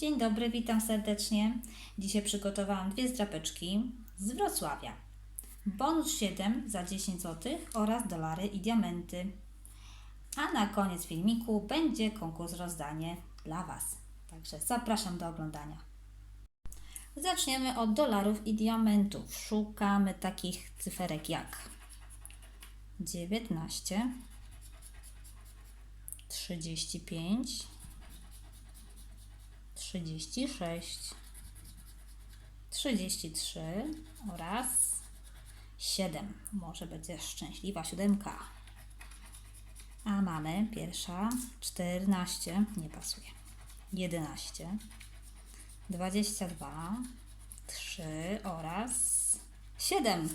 Dzień dobry, witam serdecznie. Dzisiaj przygotowałam dwie zdrapeczki z Wrocławia. Bonus 7 za 10 zł oraz dolary i diamenty. A na koniec filmiku będzie konkurs rozdanie dla Was. Także zapraszam do oglądania. Zaczniemy od dolarów i diamentów. Szukamy takich cyferek jak 19, 35, 36, 33 oraz 7. Może będzie szczęśliwa siódemka. A mamy pierwsza 14, nie pasuje. 11, 22, 3 oraz 7.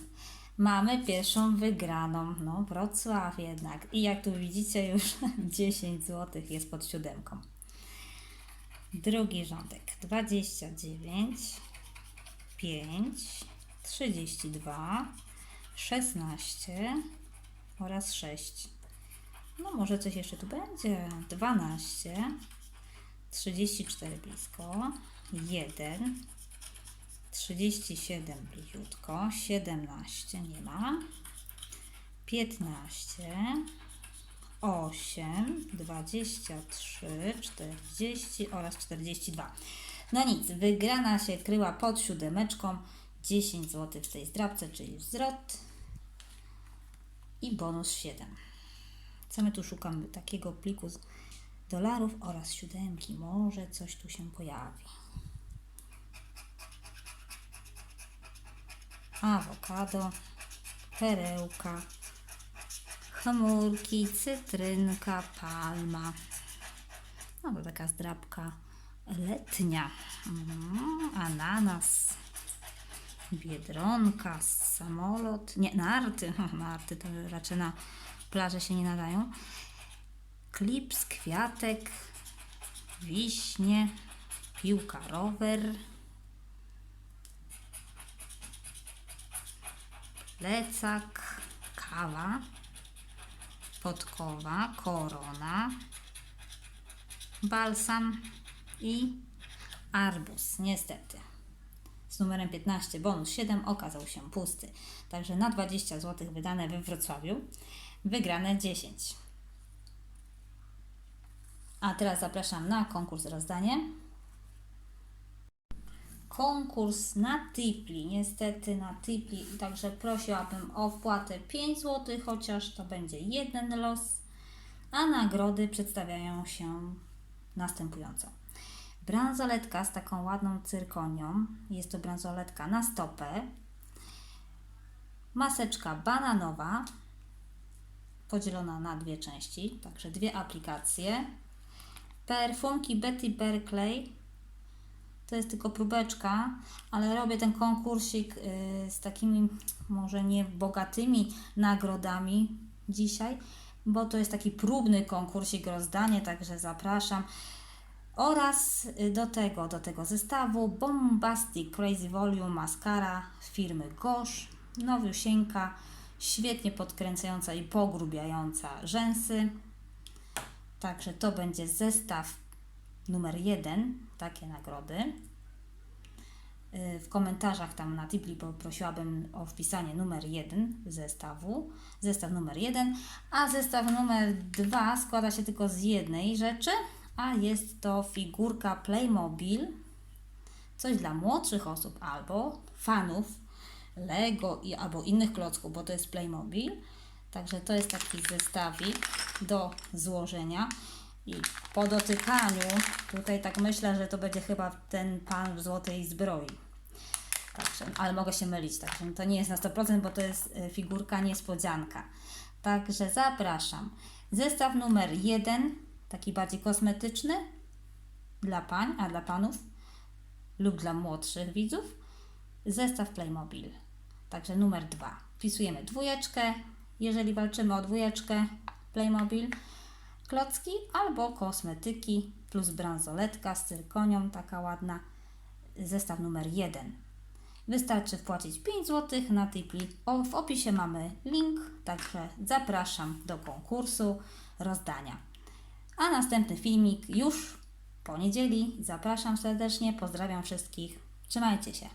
Mamy pierwszą wygraną. No, Wrocław jednak. I jak tu widzicie, już 10 zł jest pod siódemką. Drugi rządek 29, 5, 32, 16 oraz 6. No może coś jeszcze tu będzie. 12, 34 blisko, 1, 37 bliziutko, 17 nie ma, 15, 8, 23, 40 oraz 42. No nic, wygrana się kryła pod siódemeczką. 10 zł w tej zdrabce, czyli wzrot i bonus 7. Co my tu szukamy? Takiego pliku z dolarów oraz siódemki. Może coś tu się pojawi. Awokado, perełka, chmurki, cytrynka, palma. No to taka zdrabka letnia. Mm, ananas, biedronka, samolot. Nie, narty. Narty to raczej na się nie nadają. Klips, kwiatek, wiśnie, piłka, rower. Plecak, kawa, podkowa, korona, balsam i arbuz. Niestety. Z numerem 15 bonus 7 okazał się pusty. Także na 20 zł wydane we Wrocławiu wygrane 10. A teraz zapraszam na konkurs rozdanie. Konkurs na Tipli. Niestety na Tipli, także prosiłabym o wpłatę 5 zł, chociaż to będzie jeden los. A nagrody przedstawiają się następująco. Bransoletka z taką ładną cyrkonią. Jest to bransoletka na stopę. Maseczka bananowa, podzielona na dwie części, także dwie aplikacje. Perfumki Betty Berkeley. To jest tylko próbeczka, ale robię ten konkursik y, z takimi może nie bogatymi nagrodami dzisiaj, bo to jest taki próbny konkursik rozdanie, także zapraszam. Oraz y, do tego, do tego zestawu Bombastic Crazy Volume Mascara firmy Gosh, nowiusieńka, świetnie podkręcająca i pogrubiająca rzęsy. Także to będzie zestaw numer jeden, takie nagrody. Y, W komentarzach tam na Tipli poprosiłabym o wpisanie numer jeden zestawu, zestaw numer jeden, a zestaw numer dwa składa się tylko z jednej rzeczy, a jest to figurka Playmobil, coś dla młodszych osób albo fanów Lego i, albo innych klocków, bo to jest Playmobil. Także to jest taki zestawik do złożenia. I po dotykaniu, tutaj tak myślę, że to będzie chyba ten pan w złotej zbroi. Także, ale mogę się mylić, także to nie jest na 100%, bo to jest y, figurka niespodzianka. Także zapraszam. Zestaw numer 1, taki bardziej kosmetyczny dla pań, a dla panów lub dla młodszych widzów. Zestaw Playmobil. Także numer 2. Wpisujemy dwójeczkę, jeżeli walczymy o dwójeczkę Playmobil, klocki albo kosmetyki plus bransoletka z cyrkonią, taka ładna. Zestaw numer 1. Wystarczy wpłacić 5 zł na Tipli. W opisie mamy link, także zapraszam do konkursu rozdania. A następny filmik już poniedzieli. Zapraszam serdecznie, pozdrawiam wszystkich. Trzymajcie się.